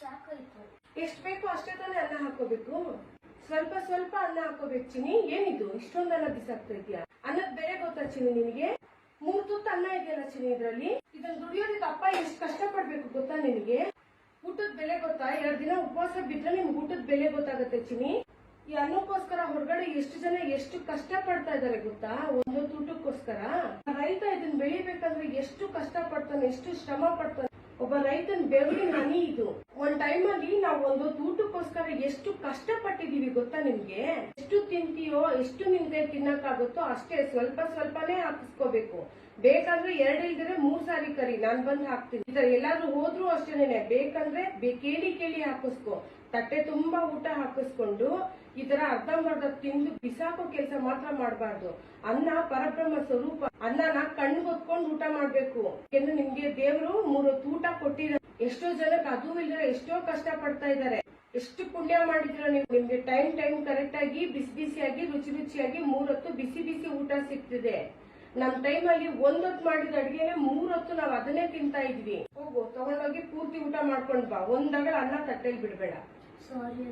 ಸಾಕಾಯ್ತು ಎಷ್ಟ್ ಬೇಕು ಅಷ್ಟೇ ತಾನೇ ಅನ್ನ ಹಾಕೋಬೇಕು. ಸ್ವಲ್ಪ ಸ್ವಲ್ಪ ಅನ್ನ ಹಾಕೋಬೇಕು ಚಿನಿ ಏನಿದು? ಇಷ್ಟೊಂದು ಅನ್ನ ಬಿಸಾಕ್ತಾ ಇದೆಯಾ ಅನ್ನದ ಬೇರೆ ಗೊತ್ತಾ ಚಿನಿ ನಿನಗೆ? ಮೂರ್ ತುತ್ತು ಅನ್ನ ಇದೆಯಲ್ಲ ಚಿನಿ ಇದ್ರಲ್ಲಿ? ಇದನ್ನ ದುಡಿಯೋದಕ್ಕೆ ಅಪ್ಪ ಎಷ್ಟು ಕಷ್ಟ ಪಡ್ಬೇಕು ಗೊತ್ತಾ ನಿನಗೆ? ಊಟದ ಬೆಲೆ ಗೊತ್ತಾ? ಎರಡ್ ದಿನ ಉಪವಾಸ ಬಿದ್ರೆ ನಿಮ್ಗೆ ಊಟದ ಬೆಲೆ ಗೊತ್ತಾಗತ್ತೆ ಚಿನಿ ಈ ಅನ್ನಕ್ಕೋಸ್ಕರ ಹೊರಗಡೆ ಎಷ್ಟು ಜನ ಎಷ್ಟು ಕಷ್ಟ ಪಡ್ತಾ ಇದಾರೆ ಗೊತ್ತಾ? ಒಂದೊಂದು ಊಟಕ್ಕೋಸ್ಕರ. ರೈತ ಇದನ್ ಬೆಳಿಬೇಕಂದ್ರೆ ಎಷ್ಟು ಕಷ್ಟ ಪಡ್ತಾನೆ ಎಷ್ಟು ಶ್ರಮ ಪಡ್ತಾನೆ. ಒಬ್ಬ ರೈತನ ಬೆವರಿನ ಹನಿ ಇದು. ಒಂದ್ ಟೈಮ್ ಅಲ್ಲಿ ನಾವು ಒಂದು ಊಟಕ್ಕೋಸ್ಕರ ಎಷ್ಟು ಕಷ್ಟಪಟ್ಟಿದೀವಿ ಗೊತ್ತಾ ನಿಮ್ಗೆ? ಎಷ್ಟು ತಿಂತೀಯೋ, ಎಷ್ಟು ನಿಮ್ಗೆ ತಿನ್ನಕ್ಕಾಗುತ್ತೋ ಅಷ್ಟೇ ಸ್ವಲ್ಪ ಸ್ವಲ್ಪನೇ ಹಾಕಿಸ್ಕೋಬೇಕು. ಬೇಕಂದ್ರೆ ಎರಡ್ ಇಲ್ದಿದ್ರೆ ಮೂರ್ ಸಾರಿ ಕರಿ, ನಾನ್ ಬಂದ್ ಹಾಕ್ತೀನಿ. ಈ ತರ ಎಲ್ಲಾದ್ರೂ ಹೋದ್ರು ಅಷ್ಟೇನೆ, ಬೇಕಂದ್ರೆ ಕೇಳಿ ಕೇಳಿ ಹಾಕಿಸ್ಕೊ. ತಟ್ಟೆ ತುಂಬಾ ಊಟ ಹಾಕಿಸ್ಕೊಂಡು ಈ ತರ ಅರ್ಧಂಬರ್ಧ ತಿಂದು ಬಿಸಾಕೋ ಕೆಲಸ ಮಾತ್ರ ಮಾಡಬಾರ್ದು. ಅನ್ನ ಪರಬ್ರಹ್ಮ ಸ್ವರೂಪ, ಅನ್ನನ ಕಣ್ಣು ಹೊತ್ಕೊಂಡು ಊಟ ಮಾಡ್ಬೇಕು. ಎಂದು ನಿಮ್ಗೆ ದೇವರು ಮೂರು ಊಟ ಎಷ್ಟೋ ಜನಕ್ಕೆ ಅದು ಇಲ್ದಿರ ಎಷ್ಟೋ ಕಷ್ಟ ಪಡ್ತಾ ಇದ್ದಾರೆ. ಎಷ್ಟು ಪುಣ್ಯ ಮಾಡಿದ್ರ ನೀವು? ನಿಮ್ಗೆ ಟೈಮ್ ಟೈಮ್ ಕರೆಕ್ಟ್ ಆಗಿ, ಬಿಸಿ ಬಿಸಿಯಾಗಿ ರುಚಿ ರುಚಿಯಾಗಿ ಮೂರೊತ್ತು ಬಿಸಿ ಬಿಸಿ ಊಟ ಸಿಗ್ತಿದೆ. ನಮ್ ಟೈಮ್ ಅಲ್ಲಿ ಒಂದೊತ್ತು ಮಾಡಿದ ಅಡಿಗೆನೆ ಮೂರೊತ್ತು ನಾವ್ ಅದನ್ನೇ ತಿಂತಾ ಇದ್ವಿ. ಹೋಗು, ತಗೊಂಡೋಗಿ ಪೂರ್ತಿ ಊಟ ಮಾಡ್ಕೊಂಡ್ ಬಾ. ಒಂದಾಗ ಅನ್ನ ತಟ್ಟೆಲ್ ಬಿಡ್ಬೇಡ. ಸಾರಿ